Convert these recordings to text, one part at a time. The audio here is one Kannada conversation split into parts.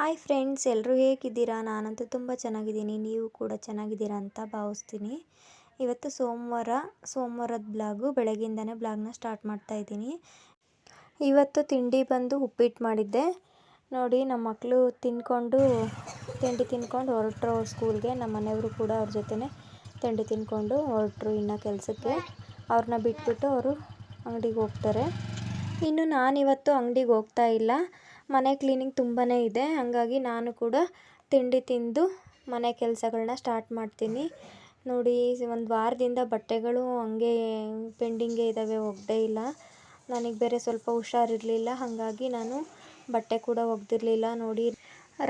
ಹಾಯ್ ಫ್ರೆಂಡ್ಸ್ ಎಲ್ಲರೂ ಹೇಗಿದ್ದೀರಾ? ನಾನಂತೂ ತುಂಬ ಚೆನ್ನಾಗಿದ್ದೀನಿ. ನೀವು ಕೂಡ ಚೆನ್ನಾಗಿದ್ದೀರಾ ಅಂತ ಭಾವಿಸ್ತೀನಿ. ಇವತ್ತು ಸೋಮವಾರ, ಸೋಮವಾರದ ಬ್ಲಾಗು ಬೆಳಗ್ಗಿಂದನೇ ಬ್ಲಾಗ್ನ ಸ್ಟಾರ್ಟ್ ಮಾಡ್ತಾ ಇದ್ದೀನಿ. ಇವತ್ತು ತಿಂಡಿ ಬಂದು ಉಪ್ಪಿಟ್ಟು ಮಾಡಿದ್ದೆ. ನೋಡಿ, ನಮ್ಮ ಮಕ್ಕಳು ತಿಂದ್ಕೊಂಡು, ತಿಂಡಿ ತಿಂದ್ಕೊಂಡು ಹೊರಟ್ರು ಸ್ಕೂಲ್ಗೆ. ನಮ್ಮ ಮನೆಯವರು ಕೂಡ ಅವ್ರ ಜೊತೆನೇ ತಿಂಡಿ ತಿಂದ್ಕೊಂಡು ಹೊರಟ್ರು ಇನ್ನು ಕೆಲಸಕ್ಕೆ. ಅವ್ರನ್ನ ಬಿಟ್ಬಿಟ್ಟು ಅವರು ಅಂಗಡಿಗೆ ಹೋಗ್ತಾರೆ. ಇನ್ನು ನಾನಿವತ್ತು ಅಂಗಡಿಗೆ ಹೋಗ್ತಾ ಇಲ್ಲ. ಮನೆ ಕ್ಲೀನಿಂಗ್ ತುಂಬಾ ಇದೆ. ಹಾಗಾಗಿ ನಾನು ಕೂಡ ತಿಂಡಿ ತಿಂದು ಮನೆ ಕೆಲಸಗಳನ್ನ ಸ್ಟಾರ್ಟ್ ಮಾಡ್ತೀನಿ. ನೋಡಿ, ಒಂದು ವಾರದಿಂದ ಬಟ್ಟೆಗಳು ಹಂಗೆ ಪೆಂಡಿಂಗೇ ಇದ್ದಾವೆ ಒಗ್ದೇ ಇಲ್ಲ. ನನಗೆ ಬೇರೆ ಸ್ವಲ್ಪ ಹುಷಾರಿರಲಿಲ್ಲ. ಹಾಗಾಗಿ ನಾನು ಬಟ್ಟೆ ಕೂಡ ಒಗ್ದಿರಲಿಲ್ಲ. ನೋಡಿ,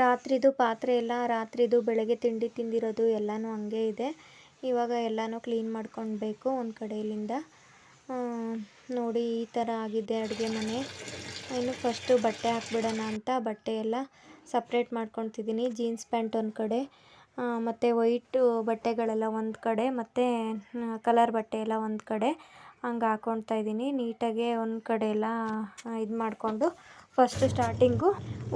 ರಾತ್ರಿದು ಪಾತ್ರೆ ಎಲ್ಲ, ರಾತ್ರಿದು ಬೆಳಗ್ಗೆ ತಿಂಡಿ ತಿಂದಿರೋದು ಎಲ್ಲನೂ ಹಂಗೆ ಇದೆ. ಇವಾಗ ಎಲ್ಲನೂ ಕ್ಲೀನ್ ಮಾಡ್ಕೊಳ್ಬೇಕು ಒಂದು ಕಡೆಯಿಂದ. ನೋಡಿ, ಈ ಥರ ಆಗಿದೆ ಅಡುಗೆ ಮನೆ. ಇನ್ನು ಫಸ್ಟು ಬಟ್ಟೆ ಹಾಕ್ಬಿಡೋಣ ಅಂತ ಬಟ್ಟೆ ಎಲ್ಲ ಸಪ್ರೇಟ್ ಮಾಡ್ಕೊತಿದ್ದೀನಿ ಜೀನ್ಸ್ ಪ್ಯಾಂಟ್ ಒಂದು ಕಡೆ. ಮತ್ತು ವೈಟು ಬಟ್ಟೆಗಳೆಲ್ಲ ಒಂದು ಕಡೆ, ಮತ್ತು ಕಲರ್ ಬಟ್ಟೆ ಎಲ್ಲ ಒಂದು ಕಡೆ ಹಂಗೆ ಹಾಕ್ಕೊಳ್ತಾ ಇದ್ದೀನಿ. ನೀಟಾಗೆ ಒಂದು ಕಡೆ ಎಲ್ಲ ಇದು ಮಾಡಿಕೊಂಡು ಫಸ್ಟ್ ಸ್ಟಾರ್ಟಿಂಗು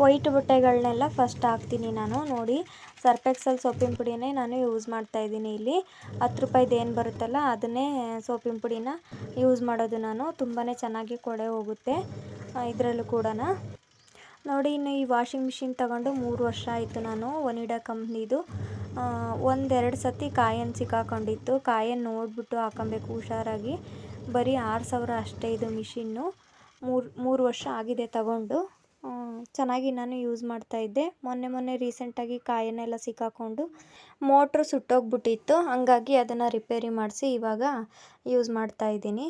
ವೈಟ್ ಬಟ್ಟೆಗಳನ್ನೆಲ್ಲ ಫಸ್ಟ್ ಹಾಕ್ತೀನಿ ನಾನು. ನೋಡಿ ಸರ್ಪೆಕ್ಸಲ್ ಸೋಪಿನ ಪುಡಿನೇ ನಾನು ಯೂಸ್ ಮಾಡ್ತಾಯಿದ್ದೀನಿ ಇಲ್ಲಿ. ಹತ್ತು ರೂಪಾಯಿದು ಏನು ಬರುತ್ತಲ್ಲ ಅದನ್ನೇ ಸೋಪಿನ ಪುಡಿನ ಯೂಸ್ ಮಾಡೋದು ನಾನು. ತುಂಬಾ ಚೆನ್ನಾಗಿ ಕೊಡೆ ಹೋಗುತ್ತೆ. ಇದರಲ್ಲೂ ಕೂಡ ನೋಡಿ, ಇನ್ನು ಈ ವಾಷಿಂಗ್ ಮಿಷಿನ್ ತಗೊಂಡು ಮೂರು ವರ್ಷ ಆಯಿತು ನಾನು ಒನಿಡಾ ಕಂಪ್ನಿದು. ಒಂದೆರಡು ಸತಿ ಕಾಯನ್ನು ಸಿಕ್ಕಾಕೊಂಡಿತ್ತು. ಕಾಯನ್ನು ನೋಡಿಬಿಟ್ಟು ಹಾಕೊಬೇಕು ಹುಷಾರಾಗಿ. ಬರೀ ಆರು ಸಾವಿರ ಅಷ್ಟೇ ಇದು ಮಿಷಿನ್ನು. ಮೂರು ಮೂರು ವರ್ಷ ಆಗಿದೆ ತಗೊಂಡು. ಚೆನ್ನಾಗಿ ನಾನು ಯೂಸ್ ಮಾಡ್ತಾಯಿದ್ದೆ ಮೊನ್ನೆ ಮೊನ್ನೆ ರೀಸೆಂಟಾಗಿ ಕಾಯನ್ನೆಲ್ಲ ಸಿಕ್ಕಾಕೊಂಡು ಮೋಟ್ರು ಸುಟ್ಟೋಗ್ಬಿಟ್ಟಿತ್ತು. ಹಾಗಾಗಿ ಅದನ್ನು ರಿಪೇರಿ ಮಾಡಿಸಿ ಇವಾಗ ಯೂಸ್ ಮಾಡ್ತಾಯಿದ್ದೀನಿ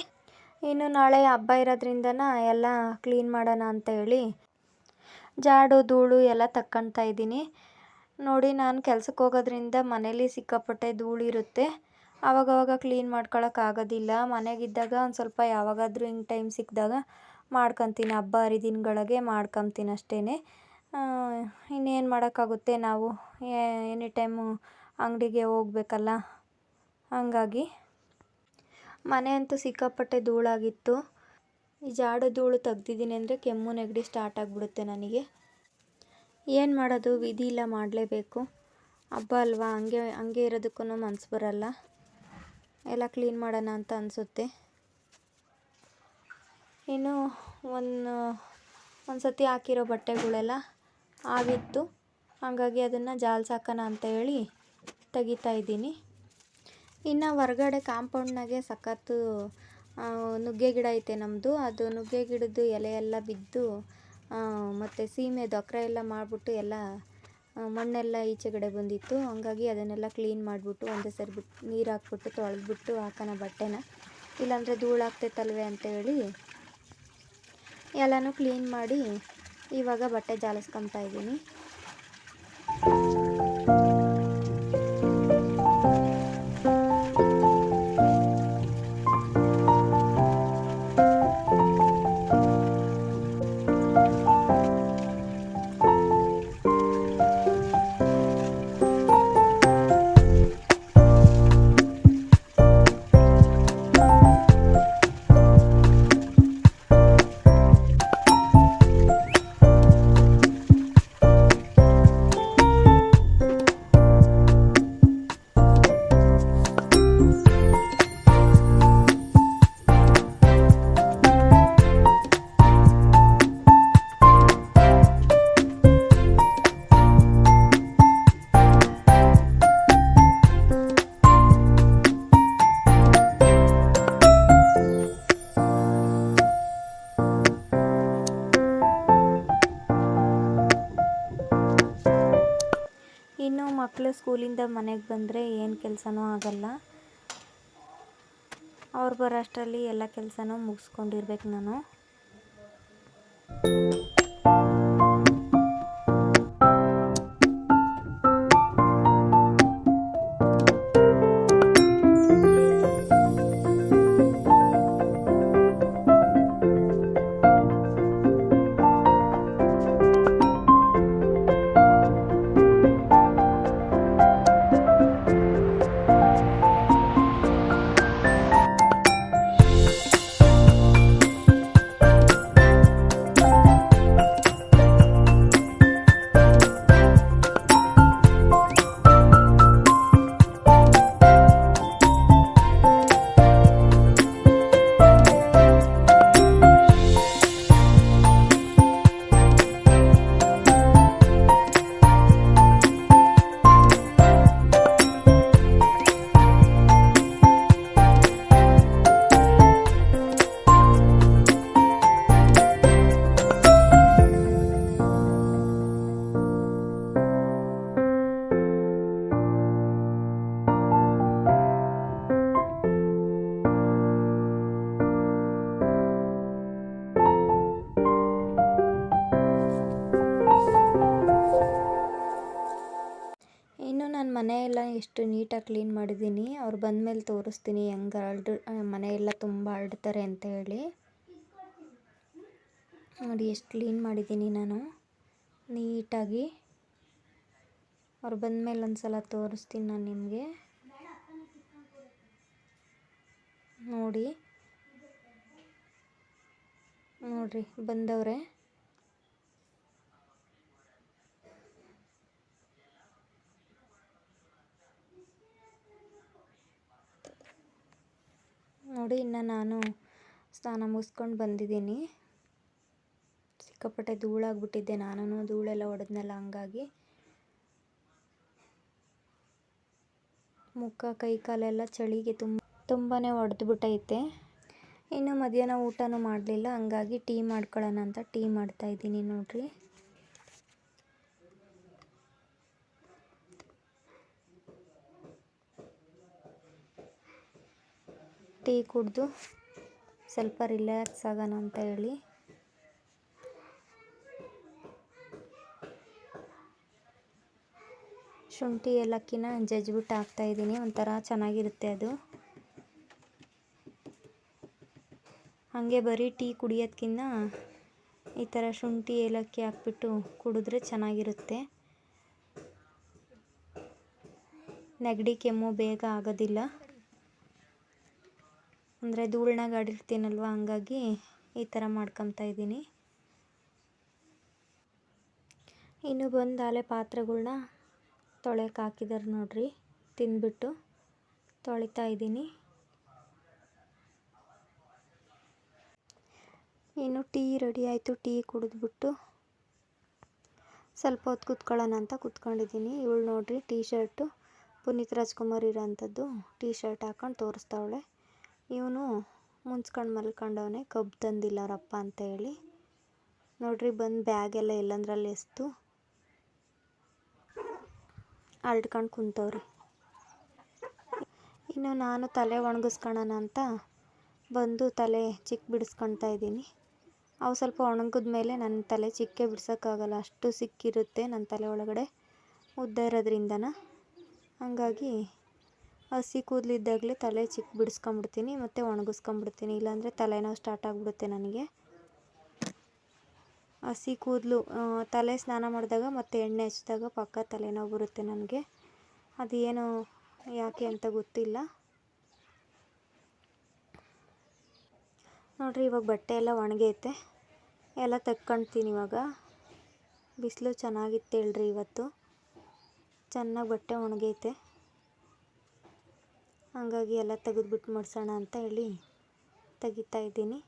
ಇನ್ನು ನಾಳೆ ಹಬ್ಬ ಇರೋದ್ರಿಂದನ ಎಲ್ಲ ಕ್ಲೀನ್ ಮಾಡೋಣ ಅಂತ ಹೇಳಿ ಜಾಡು, ಧೂಳು ಎಲ್ಲ ತಕ್ಕಂತಾ ಇದ್ದೀನಿ. ನೋಡಿ ನಾನು ಕೆಲ್ಸಕ್ಕೆ ಹೋಗೋದ್ರಿಂದ ಮನೇಲಿ ಸಿಕ್ಕಾಪಟ್ಟೆ ಧೂಳಿರುತ್ತೆ ಆವಾಗವಾಗ ಕ್ಲೀನ್ ಮಾಡ್ಕೊಳಕ್ಕಾಗೋದಿಲ್ಲ ಮನೆಗಿದ್ದಾಗ ಒಂದು ಸ್ವಲ್ಪ ಯಾವಾಗಾದರೂ ಹಿಂಗೆ ಟೈಮ್ ಸಿಕ್ಕಿದಾಗ ಮಾಡ್ಕೊತೀನಿ. ಹಬ್ಬ ಹರಿದಿನಗಳಿಗೆ ಮಾಡ್ಕೊತೀನಿ ಅಷ್ಟೇ ಇನ್ನೇನು ಮಾಡೋಕ್ಕಾಗುತ್ತೆ ನಾವು? ಎನಿ ಟೈಮು ಅಂಗಡಿಗೆ ಹೋಗ್ಬೇಕಲ್ಲ? ಹಾಗಾಗಿ. ಮನೆ ಅಂತೂ ಸಿಕ್ಕಾಪಟ್ಟೆ ಧೂಳಾಗಿತ್ತು. ಈ ಜಾಡು ಧೂಳು ತೆಗ್ದಿದ್ದೀನಿ ಅಂದರೆ ಕೆಮ್ಮು, ನೆಗಡಿ ಸ್ಟಾರ್ಟ್ ಆಗಿಬಿಡುತ್ತೆ ನನಗೆ. ಏನು ಮಾಡೋದು? ವಿಧಿ ಇಲ್ಲ, ಮಾಡಲೇಬೇಕು. ಹಬ್ಬ ಅಲ್ವಾ? ಹಂಗೆ ಹಂಗೆ ಇರೋದಕ್ಕೂ ಮನ್ಸು ಬರಲ್ಲ. ಎಲ್ಲ ಕ್ಲೀನ್ ಮಾಡೋಣ ಅಂತ ಅನಿಸುತ್ತೆ. ಇನ್ನು ಒಂದು ಒಂದು ಸತಿ ಹಾಕಿರೋ ಬಟ್ಟೆಗಳೆಲ್ಲ ಆಗಿತ್ತು. ಹಾಗಾಗಿ ಅದನ್ನು ಜಾಲ್ಸಾಕೋಣ ಅಂತ ಹೇಳಿ ತೆಗಿತಾ ಇದ್ದೀನಿ. ಇನ್ನು ಹೊರ್ಗಡೆ ಕಾಂಪೌಂಡ್ನಾಗೆ ಸಖತ್ತು ನುಗ್ಗೆ ಗಿಡ ಐತೆ ನಮ್ಮದು ಅದು ನುಗ್ಗೆ ಗಿಡದ್ದು ಎಲೆ ಎಲ್ಲ ಬಿದ್ದು ಮತ್ತು ಸೀಮೆ ದೊಕ್ರ ಎಲ್ಲ ಮಾಡಿಬಿಟ್ಟು ಎಲ್ಲ ಮಣ್ಣೆಲ್ಲ ಈಚೆಗಡೆ ಬಂದಿತ್ತು. ಹಂಗಾಗಿ ಅದನ್ನೆಲ್ಲ ಕ್ಲೀನ್ ಮಾಡಿಬಿಟ್ಟು ಒಂದೇ ಸರಿ ಬಿಟ್ಟು ನೀರು ಹಾಕ್ಬಿಟ್ಟು ತೊಳೆದ್ಬಿಟ್ಟು ಹಾಕೋಣ ಬಟ್ಟೆನ. ಇಲ್ಲಾಂದರೆ ಧೂಳಾಗ್ತೈತಲ್ವೇ ಅಂತೇಳಿ ಎಲ್ಲನೂ ಕ್ಲೀನ್ ಮಾಡಿ ಇವಾಗ ಬಟ್ಟೆ ಜಾಲಿಸ್ಕೊತಾ ಇದ್ದೀನಿ. ಮಕ್ಕಳು ಸ್ಕೂಲಿಂದ ಮನೆಗೆ ಬಂದರೆ ಏನು ಕೆಲಸನೂ ಆಗಲ್ಲ. ಅವ್ರು ಬರೋ ಅಷ್ಟರಲ್ಲಿ ಎಲ್ಲ ಕೆಲಸನೂ ಮುಗಿಸ್ಕೊಂಡಿರ್ಬೇಕು ನಾನು. ನೀಟಾಗಿ ಕ್ಲೀನ್ ಮಾಡಿದ್ದೀನಿ. ಅವ್ರು ಬಂದಮೇಲೆ ತೋರಿಸ್ತೀನಿ ಹೆಂಗೆ ಮನೆ ಮನೆಯೆಲ್ಲ ತುಂಬ ಹರಡ್ತಾರೆ ಅಂತ ಹೇಳಿ. ನೋಡಿ ಎಷ್ಟು ಕ್ಲೀನ್ ಮಾಡಿದ್ದೀನಿ ನಾನು. ನೀಟಾಗಿ. ಅವ್ರು ಬಂದಮೇಲೆ ಒಂದು ಸಲ ತೋರಿಸ್ತೀನಿ ನಾನು ನಿಮಗೆ. ನೋಡಿ. ನೋಡಿರಿ ಬಂದವ್ರೆ. ನೋಡಿ, ಇನ್ನು ನಾನು ಸ್ನಾನ ಮುಗಿಸ್ಕೊಂಡು ಬಂದಿದ್ದೀನಿ. ಸಿಕ್ಕಾಪಟ್ಟೆ ಧೂಳಾಗ್ಬಿಟ್ಟಿದ್ದೆ ನಾನು ಧೂಳೆಲ್ಲ ಹೊಡೆದ್ನಲ್ಲ ಹಂಗಾಗಿ. ಮುಖ, ಕೈ, ಕಾಲೆಲ್ಲ ಚಳಿಗೆ ತುಂಬ ತುಂಬಾ ಹೊಡೆದ್ಬಿಟ್ಟೈತೆ ಇನ್ನು ಮಧ್ಯಾಹ್ನ ಊಟನೂ ಮಾಡಲಿಲ್ಲ, ಹಂಗಾಗಿ ಟೀ ಮಾಡ್ಕೊಳ್ಳೋಣ ಅಂತ ಟೀ ಮಾಡ್ತಾಯಿದ್ದೀನಿ ನೋಡಿರಿ. ಟೀ ಕುಡಿದು ಸ್ವಲ್ಪ ರಿಲ್ಯಾಕ್ಸ್ ಆಗೋಣ ಅಂತ ಹೇಳಿ. ಶುಂಠಿ, ಏಲಕ್ಕಿನ ಜಜ್ಬಿಟ್ಟು ಹಾಕ್ತಾಯಿದ್ದೀನಿ ಒಂಥರ ಚೆನ್ನಾಗಿರುತ್ತೆ ಅದು. ಹಾಗೆ ಬರೀ ಟೀ ಕುಡಿಯೋದ್ಕಿಂತ ಈ ಥರ ಶುಂಠಿ, ಏಲಕ್ಕಿ ಹಾಕ್ಬಿಟ್ಟು ಕುಡಿದ್ರೆ ಚೆನ್ನಾಗಿರುತ್ತೆ. ನೆಗಡಿ ಕೆಮ್ಮು ಬೇಗ ಆಗೋದಿಲ್ಲ. ಅಂದರೆ ಧೂಳ್ನಾಗಾಡಿರ್ತೀನಲ್ವ ಹಂಗಾಗಿ ಈ ಥರ ಮಾಡ್ಕೊತಾ ಇದ್ದೀನಿ. ಇನ್ನು ಬಂದು ಆಲೆ ಪಾತ್ರೆಗಳನ್ನ ತೊಳೆಯಕ್ಕೆ ಹಾಕಿದ್ದಾರೆ ನೋಡಿರಿ, ತಿಂದ್ಬಿಟ್ಟು ತೊಳಿತಾ ಇದ್ದೀನಿ. ಇನ್ನು ಟೀ ರೆಡಿ ಆಯಿತು, ಟೀ ಕುಡಿದ್ಬಿಟ್ಟು ಸ್ವಲ್ಪ ಹೊತ್ತು ಕೂತ್ಕೊಳ್ಳೋಣ ಅಂತ ಕುತ್ಕೊಂಡಿದ್ದೀನಿ. ಇವಳು ನೋಡಿರಿ, ಟೀ ಶರ್ಟು ಪುನೀತ್ ರಾಜ್ಕುಮಾರ್ ಇರೋಂಥದ್ದು, ಟೀ ಶರ್ಟ್ ಹಾಕೊಂಡು ತೋರಿಸ್ತಾವಳೆ. ಇವನು ಮುನ್ಸ್ಕೊಂಡು ಮಲ್ಕೊಂಡವನೆ, ಕಬ್ಬು ತಂದಿಲ್ಲ ಅವರಪ್ಪ ಅಂತ ಹೇಳಿ. ನೋಡ್ರಿ, ಬಂದು ಬ್ಯಾಗೆಲ್ಲ ಎಲ್ಲಂದ್ರಲ್ಲಿ ಎಸ್ತು. ಅಳ್ಕೊಂಡು ಕುಂತವ್ರಿ. ಇನ್ನು ನಾನು ತಲೆ ಒಣಗಿಸ್ಕೊಳ್ಳೋಣ ಅಂತ ಬಂದು ತಲೆ ಚಿಕ್ಕ ಬಿಡಿಸ್ಕೊಳ್ತಾ ಇದ್ದೀನಿ. ಅವು ಸ್ವಲ್ಪ ಒಣಗಿದ ಮೇಲೆ ನನ್ನ ತಲೆ ಚಿಕ್ಕೆ ಬಿಡ್ಸೋಕ್ಕಾಗಲ್ಲ. ಅಷ್ಟು ಸಿಕ್ಕಿರುತ್ತೆ ನನ್ನ ತಲೆ ಒಳಗಡೆ. ಉದ್ದ ಇರೋದ್ರಿಂದನ. ಹಾಗಾಗಿ ಹಸಿ ಕೂದಲಿದ್ದಾಗಲೇ ತಲೆ ಚಿಕ್ಕ ಬಿಡಿಸ್ಕೊಂಬಿಡ್ತೀನಿ, ಮತ್ತು ಒಣಗಿಸ್ಕೊಂಬಿಡ್ತೀನಿ. ಇಲ್ಲಾಂದರೆ ತಲೆನೋವು ಸ್ಟಾರ್ಟ್ ಆಗಿಬಿಡುತ್ತೆ ನನಗೆ. ಹಸಿ ಕೂದಲು ತಲೆ ಸ್ನಾನ ಮಾಡಿದಾಗ ಮತ್ತು ಎಣ್ಣೆ ಹಚ್ಚಿದಾಗ ಪಕ್ಕ ತಲೆನೋವು ಬರುತ್ತೆ ನನಗೆ. ಅದು ಏನು, ಯಾಕೆ ಅಂತ ಗೊತ್ತಿಲ್ಲ. ನೋಡಿರಿ, ಇವಾಗ ಬಟ್ಟೆ ಎಲ್ಲ ಒಣಗೈತೆ ಎಲ್ಲ ತಕ್ಕೊಳ್ತೀನಿ ಇವಾಗ. ಬಿಸಿಲು ಚೆನ್ನಾಗಿತ್ತು ಹೇಳ್ರಿ ಇವತ್ತು. ಚೆನ್ನಾಗಿ ಬಟ್ಟೆ ಒಣಗೈತೆ. ಹಾಗಾಗಿ ಎಲ್ಲ ತೆಗೆದ್ಬಿಟ್ಟು ಮಾಡಿಸೋಣ ಅಂತ ಹೇಳಿ ತೆಗಿತಾ ಇದ್ದೀನಿ.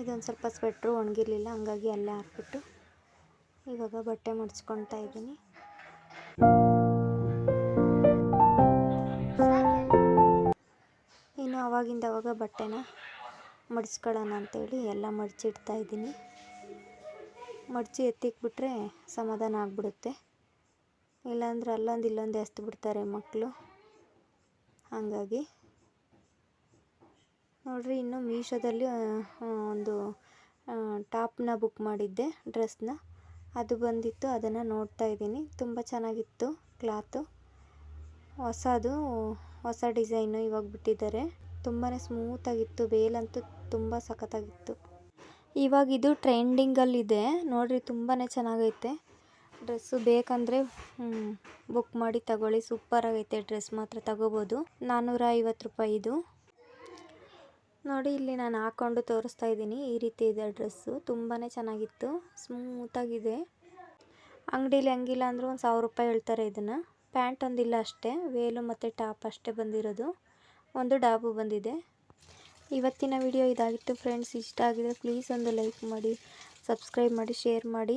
ಇದೊಂದು ಸ್ವಲ್ಪ ಸ್ವೆಟ್ರು ಒಣಗಿರಲಿಲ್ಲ, ಹಂಗಾಗಿ ಅಲ್ಲೇ ಹಾಕ್ಬಿಟ್ಟು ಇವಾಗ ಬಟ್ಟೆ ಮಡ್ಚ್ಕೊತಾ ಇದ್ದೀನಿ. ಇನ್ನು ಅವಾಗಿಂದ ಅವಾಗ ಬಟ್ಟೆನ ಮಡಿಸ್ಕೊಳ್ಳೋಣ ಅಂತೇಳಿ ಎಲ್ಲ ಮಡಚಿಡ್ತಾ ಇದ್ದೀನಿ. ಮಡಚಿ ಎತ್ತಿಕ್ಬಿಟ್ರೆ ಸಮಾಧಾನ ಆಗಿಬಿಡುತ್ತೆ. ಇಲ್ಲಾಂದ್ರೆ ಅಲ್ಲೊಂದು ಇಲ್ಲೊಂದು ಎಸ್ತು ಬಿಡ್ತಾರೆ ಮಕ್ಕಳು ಹಾಗಾಗಿ ನೋಡಿರಿ ಇನ್ನು ಮೀಶೋದಲ್ಲಿ ಒಂದು ಟಾಪ್ನ ಬುಕ್ ಮಾಡಿದ್ದೆ ಡ್ರೆಸ್ನ. ಅದು ಬಂದಿತ್ತು, ಅದನ್ನು ನೋಡ್ತಾ ಇದ್ದೀನಿ. ತುಂಬ ಚೆನ್ನಾಗಿತ್ತು ಕ್ಲಾತು. ಹೊಸದು, ಹೊಸ ಡಿಸೈನು ಇವಾಗ ಬಿಟ್ಟಿದ್ದಾರೆ. ತುಂಬಾ ಸ್ಮೂತಾಗಿತ್ತು, ಬೇಲಂತೂ ತುಂಬ ಸಖತ್ತಾಗಿತ್ತು. ಇವಾಗ ಇದು ಟ್ರೆಂಡಿಂಗಲ್ಲಿದೆ. ನೋಡಿರಿ ತುಂಬಾ ಚೆನ್ನಾಗೈತೆ. ಡ್ರೆಸ್ಸು ಬೇಕಂದರೆ ಬುಕ್ ಮಾಡಿ ತಗೊಳ್ಳಿ. ಸೂಪರಾಗೈತೆ ಡ್ರೆಸ್ ಮಾತ್ರ ತಗೋಬೋದು. ನಾನ್ನೂರ ಐವತ್ತು ರೂಪಾಯಿ ಇದು ನೋಡಿ, ಇಲ್ಲಿ ನಾನು ಹಾಕ್ಕೊಂಡು ತೋರಿಸ್ತಾ ಇದ್ದೀನಿ. ಈ ರೀತಿ ಇದೆ ಡ್ರೆಸ್ಸು. ತುಂಬಾ ಚೆನ್ನಾಗಿತ್ತು. ಸ್ಮೂತಾಗಿದೆ. ಅಂಗಡೀಲಿ ಹಂಗಿಲ್ಲ ಅಂದರೂ ಒಂದು ಸಾವಿರ ರೂಪಾಯಿ ಹೇಳ್ತಾರೆ ಇದನ್ನು. ಪ್ಯಾಂಟ್ ಒಂದಿಲ್ಲ ಅಷ್ಟೇ. ವೇಲು ಮತ್ತು ಟಾಪ್ ಅಷ್ಟೇ ಬಂದಿರೋದು. ಒಂದು ಡಾಬು ಬಂದಿದೆ. ಇವತ್ತಿನ ವಿಡಿಯೋ ಇದಾಗಿತ್ತು. ಫ್ರೆಂಡ್ಸ್, ಇಷ್ಟ ಆಗಿದ್ರೆ ಪ್ಲೀಸ್ ಒಂದು ಲೈಕ್ ಮಾಡಿ, ಸಬ್ಸ್ಕ್ರೈಬ್ ಮಾಡಿ, ಶೇರ್ ಮಾಡಿ.